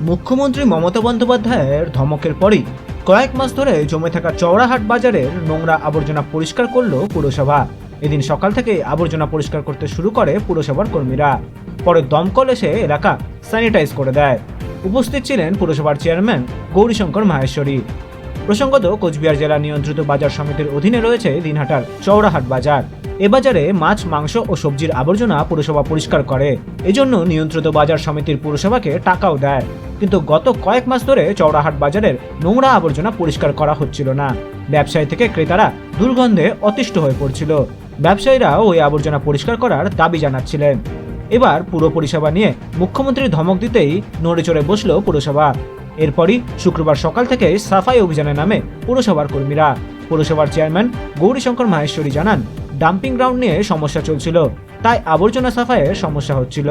মুখ্যমন্ত্রী মমতা বন্দ্যোপাধ্যায়ের ধমকের পরেই কয়েক মাস ধরে জমে থাকা চওড়াহাট বাজারের নোংরা আবর্জনা পরিষ্কার করল পুরসভা। এদিন সকাল থেকে আবর্জনা পরিষ্কার করতে শুরু করে পুরসভার কর্মীরা। পরে দমকল এসে এলাকা স্যানিটাইজ করে দেয়। উপস্থিত ছিলেন পুরসভার চেয়ারম্যান গৌরীশঙ্কর মাহেশ্বরী। প্রসঙ্গত কোচবিহার জেলা নিয়ন্ত্রিত বাজার সমিতির অধীনে রয়েছে দিনহাটার চৌরাহাট বাজার। এ বাজারে মাছ, মাংস ও সবজির আবর্জনা পুরসভা পরিষ্কার করে। এজন্য নিয়ন্ত্রিত বাজার সমিতির পুরসভাকে টাকাও দেয়। কিন্তু গত কয়েক মাস ধরে চৌরাহাট বাজারের নোংরা আবর্জনা পরিষ্কার করা হচ্ছিল না। ব্যবসায়ী থেকে ক্রেতারা দুর্গন্ধে অতিষ্ঠ হয়ে পড়ছিল। ব্যবসায়ীরা ওই আবর্জনা পরিষ্কার করার দাবি জানাচ্ছিলেন। এবার পুরো পরিষেবা নিয়ে মুখ্যমন্ত্রীর ধমক দিতেই নড়ে চড়ে বসল পুরসভা। এরপরই শুক্রবার সকাল থেকে সাফাই অভিযানে নামে পুরসভার কর্মীরা। পুরসভার চেয়ারম্যান গৌরীশঙ্কর মাহেশ্বরী জানান ডাম্পিং গ্রাউন্ড নিয়ে সমস্যা চলছিল, তাই আবর্জনা সাফাইয়ের সমস্যা হচ্ছিল।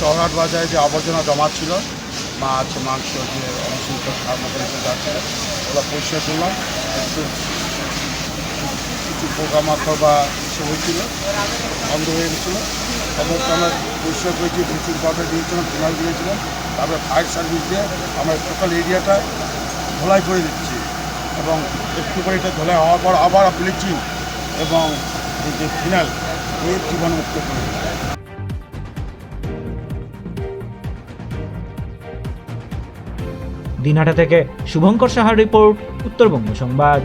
চৌহাট বাজারে যে আবর্জনা জমা ছিল মাছ, মাংস যে অনুসূচিত সামগ্রী যাচ্ছে ওগুলো পরিষ্কার করলাম একটু কিছু পোকামাকড় বা কিছু হয়েছিল, বন্ধ হয়ে গেছিল। সমস্ত আমরা পরিষ্কার করেছি ব্লিচিং পাউডার দিয়েছিলাম ফিনাল দিয়েছিলাম তারপরে ফায়ার সার্ভিস দিয়ে আমরা টোটাল এরিয়াটা ধোলাই করে দিচ্ছি। এবং একটু করে এটা ধোলাই হওয়ার পর আবার ব্লিচিং এবং এই যে ফিনাল, এই জীবাণুমুক্ত করে দিনহাটা থেকে শুভঙ্কর সাহার রিপোর্ট, উত্তরবঙ্গ সংবাদ।